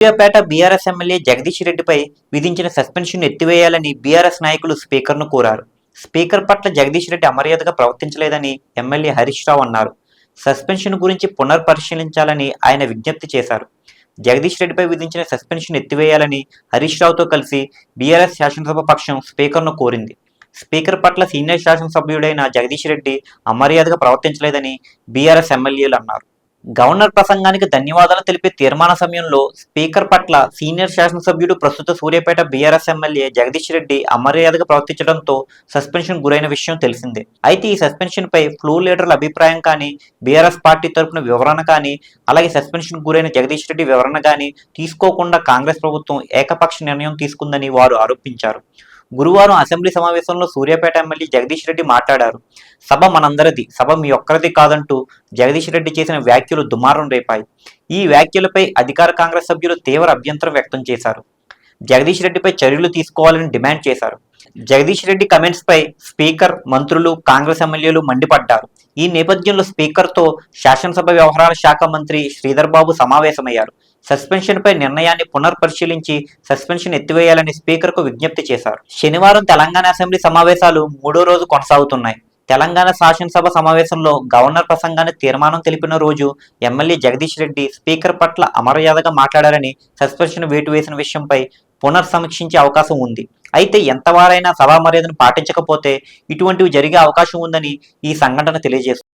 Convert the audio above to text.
Suryapet BRS MLA Jagadish రెడ్డిపై విధించిన suspension ఎత్తివేయాలని BRS నాయకులు స్పీకర్ను కోరారు. స్పీకర్ పట్ల జగదీష్ రెడ్డి అమర్యాదగా ప్రవర్తించలేదని ఎమ్మెల్యే హరీష్ రావు అన్నారు. సస్పెన్షన్ గురించి పునర్పరిశీలించాలని ఆయన విజ్ఞప్తి చేశారు. జగదీష్ రెడ్డిపై విధించిన సస్పెన్షన్ ఎత్తివేయాలని హరీష్ రావుతో కలిసి బీఆర్ఎస్ శాసనసభ పక్షం స్పీకర్ను కోరింది. స్పీకర్ పట్ల సీనియర్ శాసనసభ్యుడైన జగదీష్ రెడ్డి అమర్యాదగా ప్రవర్తించలేదని బీఆర్ఎస్ ఎమ్మెల్యేలు అన్నారు. గవర్నర్ ప్రసంగానికి ధన్యవాదాలు తెలిపే తీర్మాన సమయంలో స్పీకర్ పట్ల సీనియర్ శాసనసభ్యుడు ప్రస్తుత సూర్యాపేట బీఆర్ఎస్ ఎమ్మెల్యే జగదీష్ రెడ్డి అమర్యాదగా ప్రవర్తించడంతో సస్పెన్షన్ గురైన విషయం తెలిసిందే. అయితే ఈ సస్పెన్షన్ పై ఫ్లోర్ లీడర్ల అభిప్రాయం కానీ బీఆర్ఎస్ పార్టీ తరపున వివరణ కానీ అలాగే సస్పెన్షన్ గురైన జగదీష్ రెడ్డి వివరణ కానీ తీసుకోకుండా కాంగ్రెస్ ప్రభుత్వం ఏకపక్ష నిర్ణయం తీసుకుందని వారు ఆరోపించారు. గురువారం అసెంబ్లీ సమావేశంలో సూర్యాపేట ఎమ్మెల్యే జగదీష్ రెడ్డి మాట్లాడారు. సభ మనందరిది సభ మీ ఒక్కరిది కాదంటూ జగదీష్ రెడ్డి చేసిన వ్యాఖ్యలు దుమారం రేపాయి. ఈ వ్యాఖ్యలపై అధికార కాంగ్రెస్ సభ్యులు తీవ్ర అభ్యంతరం వ్యక్తం చేశారు. జగదీష్ రెడ్డిపై చర్యలు తీసుకోవాలని డిమాండ్ చేశారు. జగదీష్ రెడ్డి కమెంట్స్పై స్పీకర్ మంత్రులు కాంగ్రెస్ ఎమ్మెల్యేలు మండిపడ్డారు. ఈ నేపథ్యంలో స్పీకర్తో శాసనసభ వ్యవహారాల శాఖ మంత్రి శ్రీధర్ బాబు సమావేశమయ్యారు. సస్పెన్షన్పై నిర్ణయాన్ని పునర్పరిశీలించి సస్పెన్షన్ ఎత్తివేయాలని స్పీకర్కు విజ్ఞప్తి చేశారు. శనివారం తెలంగాణ అసెంబ్లీ సమావేశాలు మూడో రోజు కొనసాగుతున్నాయి. తెలంగాణ శాసనసభ సమావేశంలో గవర్నర్ ప్రసంగాన్ని తీర్మానం తెలిపిన రోజు ఎమ్మెల్యే జగదీష్ రెడ్డి స్పీకర్ పట్ల అమర్యాదగా మాట్లాడారని సస్పెన్షన్ వేటు వేసిన విషయంపై పునర్సమీక్షించే అవకాశం ఉంది. అయితే ఎంతవారైనా సభా మర్యాదను పాటించకపోతే ఇటువంటివి జరిగే అవకాశం ఉందని ఈ సంఘటన తెలియజేస్తుంది.